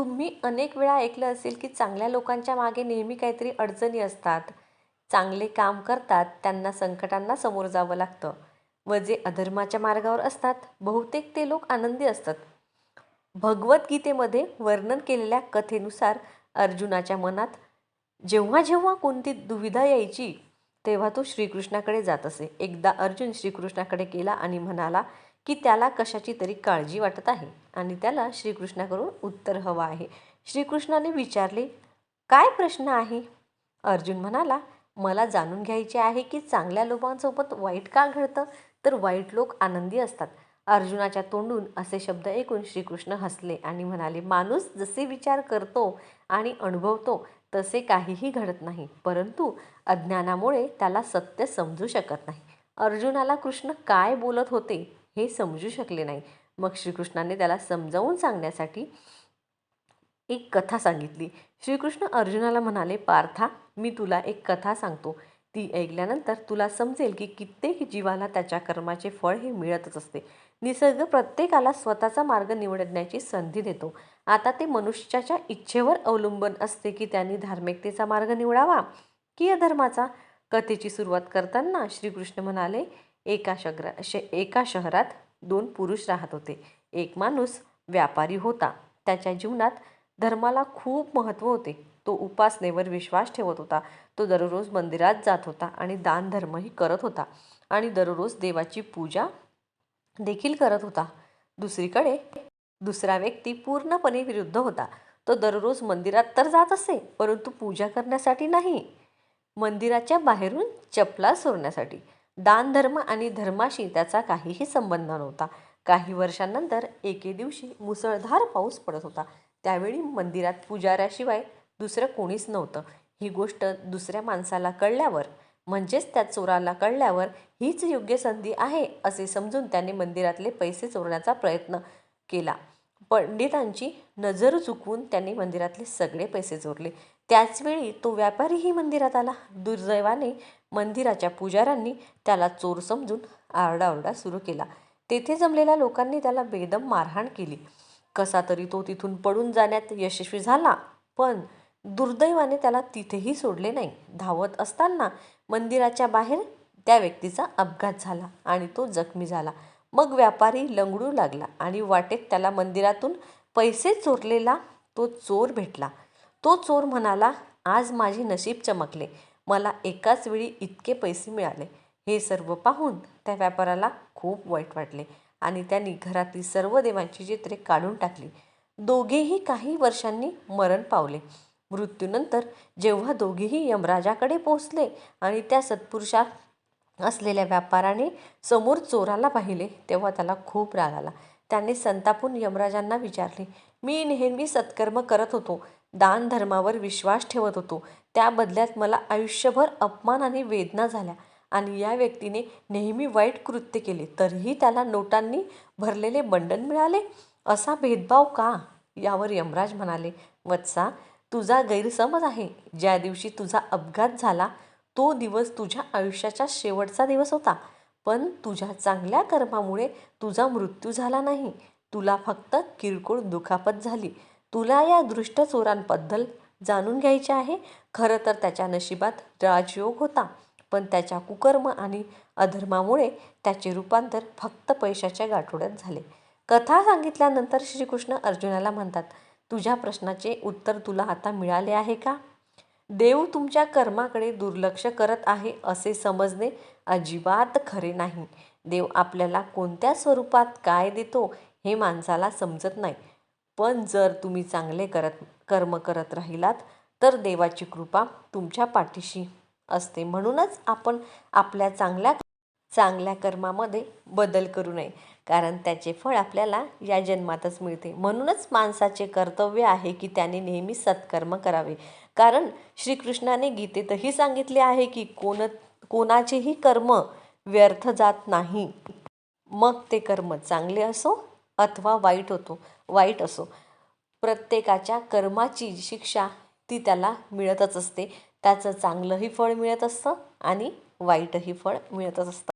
तुम्ही अनेक वेळा ऐकलं असेल की चांगल्या लोकांच्या मागे नेहमी काहीतरी अडचणी असतात. चांगले काम करतात त्यांना संकटांना समोर जावं लागतं. व जे अधर्माच्या मार्गावर असतात बहुतेक ते लोक आनंदी असतात. भगवद्गीतेमध्ये वर्णन केलेल्या कथेनुसार अर्जुनाच्या मनात जेव्हा जेव्हा कोणती दुविधा यायची तेव्हा तो श्रीकृष्णाकडे जात असे. एकदा अर्जुन श्रीकृष्णाकडे गेला आणि म्हणाला की त्याला कशाची तरी काळजी वाटत आहे. आणि त्याला श्रीकृष्णाकडून उत्तर हवं आहे. श्रीकृष्णाने विचारले काय प्रश्न आहे? अर्जुन म्हणाला मला जाणून घ्यायचे आहे की चांगल्या लोकांसोबत वाईट का घडतं? तर वाईट लोक आनंदी असतात. अर्जुनाच्या तोंडून असे शब्द ऐकून श्रीकृष्ण हसले आणि म्हणाले माणूस जसे विचार करतो आणि अनुभवतो तसे काहीही घडत नाही. परंतु अज्ञानामुळे त्याला सत्य समजू शकत नाही. अर्जुनाला कृष्ण काय बोलत होते? हे समजू शकले नाही. मग श्रीकृष्णाने त्याला समजावून सांगण्यासाठी एक कथा सांगितली. श्रीकृष्ण अर्जुनाला म्हणाले पार्था मी तुला एक कथा सांगतो. ती ऐकल्यानंतर तुला समजेल की कित्येक जीवाला त्याच्या कर्माचे फळ हे मिळतच असते. निसर्ग प्रत्येकाला स्वतःचा मार्ग निवडण्याची संधी देतो. आता ते मनुष्याच्या इच्छेवर अवलंबून असते की त्यांनी धार्मिकतेचा मार्ग निवडावा की अधर्माचा? कथेची सुरुवात करताना श्रीकृष्ण म्हणाले एका शहरा श एका शहरात दोन पुरुष राहत होते. एक माणूस व्यापारी होता. त्याच्या जीवनात धर्माला खूप महत्त्व होते. तो उपासनेवर विश्वास ठेवत होता. तो दररोज मंदिरात जात होता आणि दानधर्मही करत होता आणि दररोज देवाची पूजा देखील करत होता. दुसरीकडे दुसरा व्यक्ती पूर्णपणे विरुद्ध होता. तो दररोज मंदिरात तर जात असे परंतु पूजा करण्यासाठी नाही. मंदिराच्या बाहेरून चपला सोडण्यासाठी. दानधर्म आणि धर्माशी त्याचा काहीही संबंध नव्हता. काही वर्षांनंतर एके दिवशी मुसळधार पाऊस पडत होता. त्यावेळी मंदिरात पुजाऱ्याशिवाय दुसरं कोणीच नव्हतं. ही गोष्ट दुसऱ्या माणसाला कळल्यावर म्हणजेच त्या चोराला कळल्यावर हीच योग्य संधी आहे असे समजून त्याने मंदिरातले पैसे चोरण्याचा प्रयत्न केला. पंडितांची नजर चुकवून त्यांनी मंदिरातले सगळे पैसे चोरले. त्याचवेळी तो व्यापारीही मंदिरात आला. दुर्दैवाने मंदिराच्या पुजाऱ्यांनी त्याला चोर समजून आरडाओरडा सुरू केला. तेथे जमलेल्या लोकांनी त्याला बेदम मारहाण केली. कसा तरी तो तिथून पडून जाण्यात यशस्वी झाला पण दुर्दैवाने त्याला तिथेही सोडले नाही. धावत असताना मंदिराच्या बाहेर त्या व्यक्तीचा अपघात झाला आणि तो जखमी झाला. मग व्यापारी लंगडू लागला आणि वाटेत त्याला मंदिरातून पैसे चोरलेला तो चोर भेटला. तो चोर म्हणाला आज माझे नशीब चमकले. मला एकाच वेळी इतके पैसे मिळाले. हे सर्व पाहून त्या व्यापाराला खूप वाईट वाटले आणि त्यांनी घरातील सर्व देवांची चित्रे काढून टाकली. दोघेही काही वर्षांनी मरण पावले. मृत्यूनंतर जेव्हा दोघेही यमराजाकडे पोहोचले आणि त्या सत्पुरुषा असलेल्या व्यापाराने समोर चोराला पाहिले तेव्हा त्याला खूप राग आला. त्याने संतापून यमराजांना विचारले मी नेहमी सत्कर्म करत होतो. दान धर्मावर विश्वास ठेवत होतो. त्या बदल्यात मला आयुष्यभर अपमान आणि वेदना झाल्या आणि या व्यक्तीने नेहमी वाईट कृत्य केले. तरीही त्याला नोटांनी भरलेले बंडन मिळाले? असा भेदभाव का? यावर यमराज म्हणाले वत्सा तुझा गैरसमज आहे. ज्या दिवशी तुझा अपघात झाला तो दिवस तुझ्या आयुष्याचा शेवटचा दिवस होता. पण तुझ्या चांगल्या कर्मामुळे तुझा मृत्यू झाला नाही. तुला फक्त किरकोळ दुखापत झाली. तुला या दृष्ट चोरांबद्दल जाणून घ्यायचे आहे? खरं तर त्याच्या नशिबात राजयोग होता पण त्याच्या कुकर्म आणि अधर्मामुळे त्याचे रूपांतर फक्त पैशाच्या गाठोड्यात झाले. कथा सांगितल्यानंतर श्रीकृष्ण अर्जुनाला म्हणतात तुझ्या प्रश्नाचे उत्तर तुला आता मिळाले आहे का? देव तुमच्या कर्माकडे दुर्लक्ष करत आहे असे समजणे अजिबात खरे नाही. देव आपल्याला कोणत्या स्वरूपात काय देतो हे माणसाला समजत नाही. पण जर तुम्ही चांगले करत कर्म करत राहिलात तर देवाची कृपा तुमच्या पाठीशी असते. म्हणूनच आपण आपल्या चांगल्या चांगल्या कर्मामध्ये बदल करू नये. कारण त्याचे फळ आपल्याला या जन्मातच मिळते. म्हणूनच माणसाचे कर्तव्य आहे की त्याने नेहमी सत्कर्म करावे. कारण श्रीकृष्णाने गीतेतही सांगितले आहे की कोण कोणाचेही कर्म व्यर्थ जात नाही. मग ते कर्म चांगले असो अथवा वाईट होतो वाईट असो. प्रत्येकाच्या कर्माची शिक्षा ती त्याला मिळतच असते. त्याचं चांगलंही फळ मिळत असतं आणि वाईटही फळ मिळतच असतं.